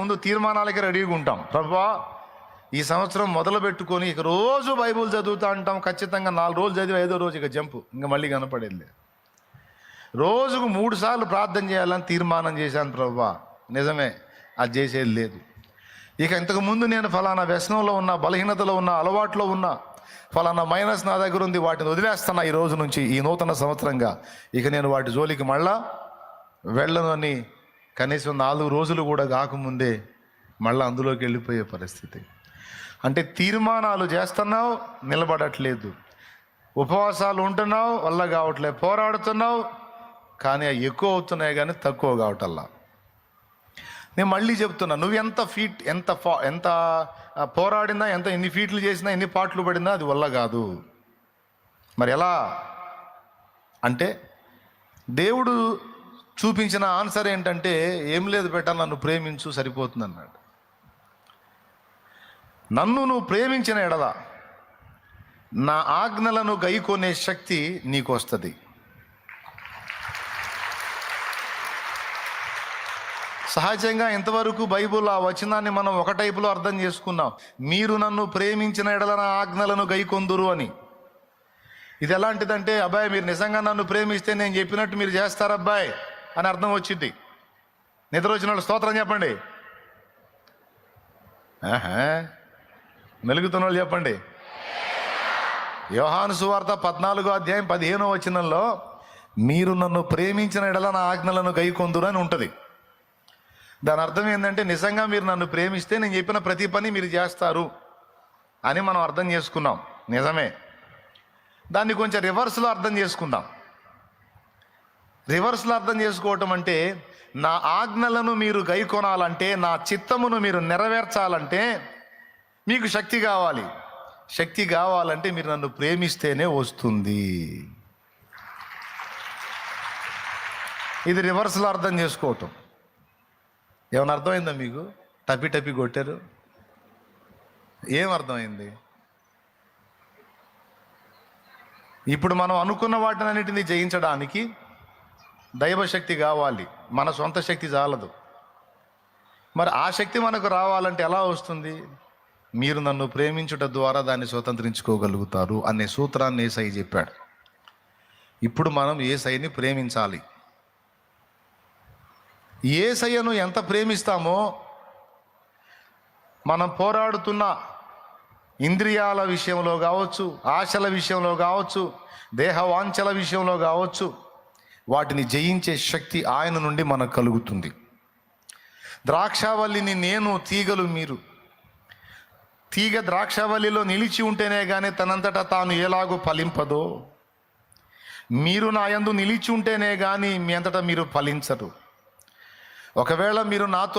ముందు తీర్మానాలకి రెడీగా ఉంటాం. ప్రభా ఈ సంవత్సరం మొదలు పెట్టుకొని ఇక రోజు బైబుల్ చదువుతా అంటాం. ఖచ్చితంగా నాలుగు రోజులు చదివి ఐదో రోజు ఇక జంపు. ఇంకా మళ్ళీ కనపడేది రోజుకు మూడు సార్లు ప్రార్థన చేయాలని తీర్మానం చేశాను ప్రభా. నిజమే అది చేసేది లేదు. ఇక ఇంతకుముందు నేను ఫలానా వ్యసనంలో ఉన్న బలహీనతలో ఉన్న అలవాట్లో ఉన్న ఫలానా మైనస్ నా దగ్గర ఉంది వాటిని వదిలేస్తున్నా ఈ రోజు నుంచి ఈ నూతన సంవత్సరంగా. ఇక నేను వాటి జోలికి మళ్ళా వెళ్ళను అని కనీసం నాలుగు రోజులు కూడా కాకముందే మళ్ళీ అందులోకి వెళ్ళిపోయే పరిస్థితి. అంటే తీర్మానాలు చేస్తున్నావు నిలబడట్లేదు. ఉపవాసాలు ఉంటున్నావు వల్ల కావట్లేదు పోరాడుతున్నావు కానీ అవి ఎక్కువ అవుతున్నాయి కానీ తక్కువ కావటల్లా. నేను మళ్ళీ చెప్తున్నా నువ్వు ఎంత ఫీట్ ఎంత ఫా ఎంత పోరాడినా ఎంత ఎన్ని ఫీట్లు చేసినా ఎన్ని పాటలు పడినా అది వల్ల కాదు. మరి ఎలా? అంటే దేవుడు చూపించిన ఆన్సర్ ఏంటంటే ఏం లేదు బెట్ట నన్ను ప్రేమించు సరిపోతుంది అన్నాడు నన్ను నువ్వు ప్రేమించిన ఎడల నా ఆజ్ఞలను గైకొనే శక్తి నీకు వస్తుంది సహజంగా ఇంతవరకు బైబుల్ ఆ వచనాన్ని మనం ఒక టైపులో అర్థం చేసుకున్నాం. మీరు నన్ను ప్రేమించిన ఎడల నా ఆజ్ఞలను గైకొందురు అని. ఇది ఎలాంటిదంటే అబ్బాయి మీరు నిజంగా నన్ను ప్రేమిస్తే నేను చెప్పినట్టు మీరు చేస్తారు అబ్బాయి. అని అర్థం వచ్చింది. నిద్ర వచ్చిన వాళ్ళు స్తోత్రం చెప్పండి. మెలుగుతున్న వాళ్ళు చెప్పండి. యోహాను సువార్త పద్నాలుగో అధ్యాయం పదిహేనో వచనంలో మీరు నన్ను ప్రేమించిన ఎడల నా ఆజ్ఞలను గైకొందురు అని ఉంటుంది. దాని అర్థం ఏంటంటే నిజంగా మీరు నన్ను ప్రేమిస్తే నేను చెప్పిన ప్రతి పని మీరు చేస్తారు అని మనం అర్థం చేసుకున్నాం. నిజమే. దాన్ని కొంచెం రివర్స్లో అర్థం చేసుకుందాం. రివర్స్లో అర్థం చేసుకోవటం అంటే నా ఆజ్ఞలను మీరు గైకొనాలంటే నా చిత్తమును మీరు నెరవేర్చాలంటే మీకు శక్తి కావాలి. శక్తి కావాలంటే మీరు నన్ను ప్రేమిస్తేనే వస్తుంది. ఇది రివర్స్లో అర్థం చేసుకోవటం. ఏమైనా అర్థమైందా మీకు? టపి టపి కొట్టారు. ఏం అర్థమైంది? ఇప్పుడు మనం అనుకున్న వాటినన్నిటిని జయించడానికి దైవశక్తి కావాలి. మన సొంత శక్తి చాలదు. మరి ఆ శక్తి మనకు రావాలంటే ఎలా వస్తుంది? మీరు నన్ను ప్రేమించుట ద్వారా దాన్ని స్వతంత్రించుకోగలుగుతారు అనే సూత్రాన్ని ఏసై చెప్పాడు. ఇప్పుడు మనం ఏసైని ప్రేమించాలి. ఏసయ్యను ఎంత ప్రేమిస్తామో మనం పోరాడుతున్న ఇంద్రియాల విషయంలో కావచ్చు ఆశల విషయంలో కావచ్చు దేహవాంఛల విషయంలో కావచ్చు వాటిని జయించే శక్తి ఆయన నుండి మనకు కలుగుతుంది. ద్రాక్షావల్లిని నేను తీగలు మీరు. తీగ ద్రాక్షావల్లిలో నిలిచి ఉంటేనే కానీ తనంతటా తాను ఎలాగో ఫలింపదో. మీరు నా యందు నిలిచి ఉంటేనే కానీ మీ అంతటా మీరు ఫలించరు. ఒకవేళ మీరు నాతో